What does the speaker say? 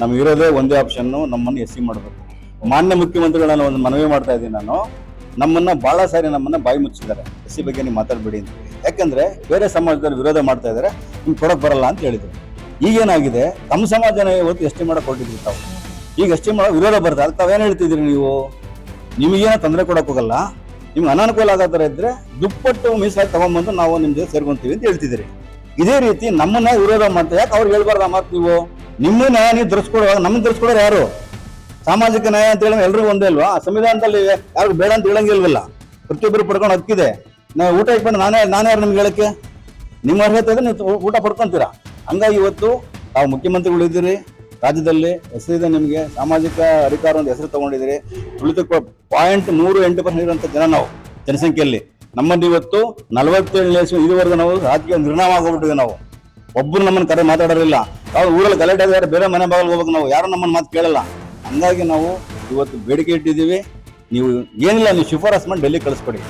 ನಮ್ಗೆ ಒಂದೇ ಆಪ್ಷನ್ ನಮ್ಮನ್ನು ಎಸ್ ಸಿ ಮಾಡಬೇಕು. ಮಾನ್ಯ ಮುಖ್ಯಮಂತ್ರಿಗಳನ್ನ ಒಂದು ಮನವಿ ಮಾಡ್ತಾ ಇದ್ದೀನಿ ನಾನು. ನಮ್ಮನ್ನ ಬಹಳ ಸಾರಿ ನಮ್ಮನ್ನ ಬಾಯಿ ಮುಚ್ಚಿದ್ದಾರೆ. ಎಸ್ ಸಿ ಬಗ್ಗೆ ನೀವು ಮಾತಾಡಬೇಡಿ ಅಂತ. ಯಾಕಂದ್ರೆ ಬೇರೆ ಸಮಾಜದಲ್ಲಿ ವಿರೋಧ ಮಾಡ್ತಾ ಇದ್ದಾರೆ ನಿಮ್ಗೆ ಕೊಡಕ್ ಬರಲ್ಲ ಅಂತ ಹೇಳಿದ್ರು. ಈಗೇನಾಗಿದೆ ತಮ್ಮ ಸಮಾಜನ ಇವತ್ತು ಎಸ್ ಟಿ ಮಾಡಕ್ ಹೊರಟಿದ್ರಿ ತಾವು. ಈಗ ಎಸ್ ಟಿ ಮಾಡೋ ವಿರೋಧ ಬರ್ತದೆ ಅದಕ್ಕೆ ತಾವೇನು ಹೇಳ್ತಿದ್ರಿ ನೀವು? ನಿಮಗೇನೋ ತೊಂದರೆ ಕೊಡಕ್ ಹೋಗಲ್ಲ. ನಿಮ್ಗೆ ಅನಾನುಕೂಲ ಆಗೋ ಇದ್ರೆ ದುಪ್ಪಟ್ಟು ಮೀಸಲಾಗಿ ತಗೊಂಡ್ಬಂದು ನಾವು ನಿಮ್ಮ ಸೇರ್ಕೊಂತೀವಿ ಅಂತ ಹೇಳ್ತಿದ್ರಿ ಇದೇ ರೀತಿ ನಮ್ಮನ್ನ ವಿರೋಧ ಮಾಡ್ತಾ ಯಾಕೆ ಅವ್ರು ಹೇಳ್ಬಾರ್ದ ಮಾತು ನೀವು? ನಿಮ್ಮ ನ್ಯಾಯ ನೀವು ಧರಿಸ್ಕೊಡುವಾಗ ನಮ್ಗೆ ಧರಿಸ್ಕೊಡೋರು ಯಾರು? ಸಾಮಾಜಿಕ ನ್ಯಾಯ ಅಂತ ಹೇಳಿ ಎಲ್ರಿಗೂ ಒಂದೇ ಅಲ್ವಾ? ಸಂವಿಧಾನದಲ್ಲಿ ಯಾರು ಬೇಡ ಅಂತ ಹೇಳಂಗಿಲ್ವಲ್ಲ? ಪ್ರತಿಯೊಬ್ಬರು ಪಡ್ಕೊಂಡು ಹಕ್ಕಿದೆ ನಾವು ಊಟ ಇಟ್ಕೊಂಡು ನಾನೇ ನಾನೇ ಯಾರು ನಿಮ್ಗೆ ಹೇಳಕ್ಕೆ? ನಿಮ್ಮ ಅರ್ಹತೆ ಇದ್ರೆ ನೀವು ಊಟ ಪಡ್ಕೊಂತೀರಾ? ಹಂಗಾಗಿ ಇವತ್ತು ತಾವು ಮುಖ್ಯಮಂತ್ರಿಗಳು ಇದ್ದೀರಿ, ರಾಜ್ಯದಲ್ಲಿ ಹೆಸರಿದೆ ನಿಮಗೆ, ಸಾಮಾಜಿಕ ಅಧಿಕಾರ ಒಂದು ಹೆಸರು ತಗೊಂಡಿದ್ದೀರಿ. ತುಳಿತಕ್ಕೆ ಪಾಯಿಂಟ್ ನೂರು ಎಂಟು ಪರ್ಸೆಂಟ್ ಇರುವಂಥ ಜನ ನಾವು, ಜನಸಂಖ್ಯೆಯಲ್ಲಿ. ನಮ್ಮಲ್ಲಿ ಇವತ್ತು ನಲವತ್ತೇಳನೇ ಇದುವರೆಗೂ ನಾವು ರಾಜಕೀಯ ನಿರ್ಣಾಮ ಆಗೋಗ್ಬಿಟ್ಟಿದೆ ನಾವು. ಒಬ್ಬರು ನಮ್ಮನ್ನ ಕರೆ ಮಾತಾಡೋರಿಲ್ಲ. ಯಾವ್ದು ಊರಲ್ಲಿ ಗಲಾಟೆ ಆದರೆ ಬೇರೆ ಮನೆ ಬಾಗಿಲು ಹೋಗ್ಬೇಕು ನಾವು, ಯಾರು ನಮ್ಮನ್ನ ಮಾತು ಕೇಳಲ್ಲ. ಹಂಗಾಗಿ ನಾವು ಇವತ್ತು ಬೇಡಿಕೆ ಇಟ್ಟಿದ್ದೀವಿ. ನೀವು ಏನಿಲ್ಲ, ನೀವು ಶಿಫಾರಸ್ ಮಾಡಿ ಡೆಲ್ಲಿ ಕಳಿಸ್ಕೊಡಿ.